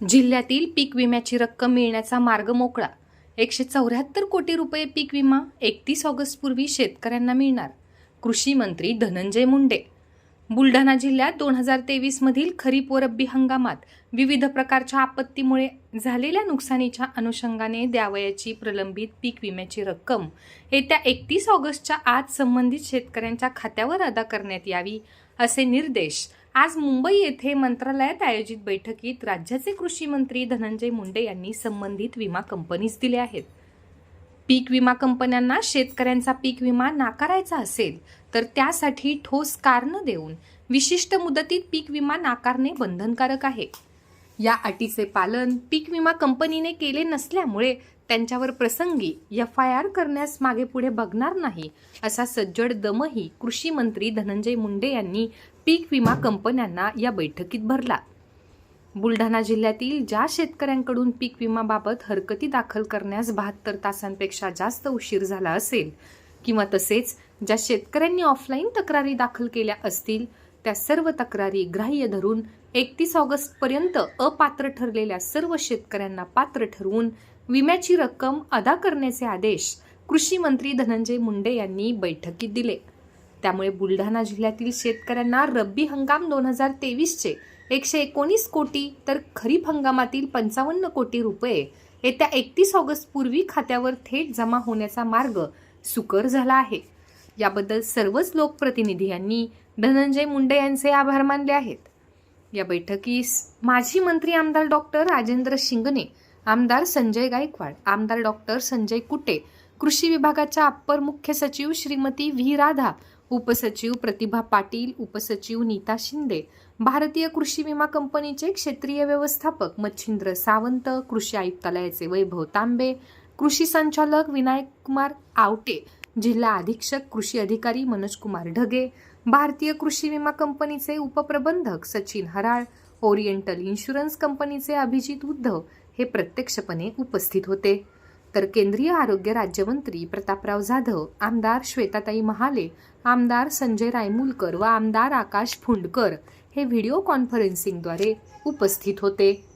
जिल्ह्यातील पीक विम्याची रक्कम मिळण्याचा मार्ग मोकळा. एकशे चौऱ्याहत्तर कोटी रुपये पीक विमा एकतीस ऑगस्टपूर्वी शेतकऱ्यांना मिळणार. कृषी मंत्री धनंजय मुंडे. बुलढाणा जिल्ह्यात दोन हजार तेवीसमधील खरीप व रब्बी हंगामात विविध प्रकारच्या आपत्तीमुळे झालेल्या नुकसानीच्या अनुषंगाने द्यावयाची प्रलंबित पीक विम्याची रक्कम येत्या एकतीस ऑगस्टच्या आत संबंधित शेतकऱ्यांच्या खात्यावर अदा करण्यात यावी असे निर्देश आज मुंबई येथे मंत्रालयात आयोजित बैठकीत राज्याचे कृषी मंत्री धनंजय मुंडे यांनी संबंधित विमा कंपनीज दिले आहेत. पीक विमा कंपन्यांना शेतकऱ्यांचा पीक विमा नाकारायचा असेल तर त्यासाठी ठोस कारण देऊन विशिष्ट मुदतीत पीक विमा नाकारणे बंधनकारक आहे. या अटीचे पालन पीक विमा कंपनीने केले नसल्यामुळे त्यांच्यावर प्रसंगी एफ आय आर करण्यास मागे पुढे बघणार नाही असा सज्जड दमही कृषी मंत्री धनंजय मुंडे यांनी पीक विमा कंपन्यांना या बैठकीत भरला. बुलढाणा जिल्ह्यातील ज्या शेतकऱ्यांकडून पीक विमाबाबत हरकती दाखल करण्यास बहात्तर तासांपेक्षा जास्त उशीर झाला असेल किंवा तसेच ज्या शेतकऱ्यांनी ऑफलाईन तक्रारी दाखल केल्या असतील त्या सर्व तक्रारी ग्राह्य धरून एकतीस ऑगस्टपर्यंत अपात्र ठरलेल्या सर्व शेतकऱ्यांना पात्र ठरवून विम्याची रक्कम अदा करण्याचे आदेश कृषी मंत्री धनंजय मुंडे यांनी बैठकीत दिले. त्यामुळे बुलढाणा जिल्ह्यातील शेतकऱ्यांना रब्बी हंगाम दोन हजार तेवीसचे एकशे एकोणीस कोटी तर खरीप हंगामातील पंचावन्न कोटी रुपये येत्या एकतीस ऑगस्ट पूर्वी खात्यावर थेट जमा होण्याचा मार्ग सुकर झाला आहे. याबद्दल सर्वच लोकप्रतिनिधी यांनी धनंजय मुंडे यांचे आभार मानले आहेत. या बैठकीस माजी मंत्री आमदार डॉक्टर राजेंद्र शिंगणे आमदार संजय गायकवाड. आमदार डॉक्टर संजय कुटे. कृषी विभागाच्या अप्पर मुख्य सचिव श्रीमती व्ही राधा उपसचिव प्रतिभा पाटील उपसचिव नीता शिंदे भारतीय कृषी विमा कंपनीचे क्षेत्रीय व्यवस्थापक मच्छिंद्र सावंत कृषी आयुक्तालयाचे वैभव तांबे कृषी संचालक विनायक कुमार आवटे जिल्हा अधीक्षक कृषी अधिकारी मनोज कुमार ढगे भारतीय कृषी विमा कंपनीचे उपप्रबंधक सचिन हराळ ओरिएंटल इन्शुरन्स कंपनीचे अभिजित उद्धव हे प्रत्यक्षपणे उपस्थित होते. तर केंद्रीय आरोग्य राज्यमंत्री प्रतापराव जाधव आमदार श्वेताताई महाले आमदार संजय रायमुलकर व आमदार आकाश फुंडकर हे व्हिडिओ कॉन्फरन्सिंगद्वारे उपस्थित होते.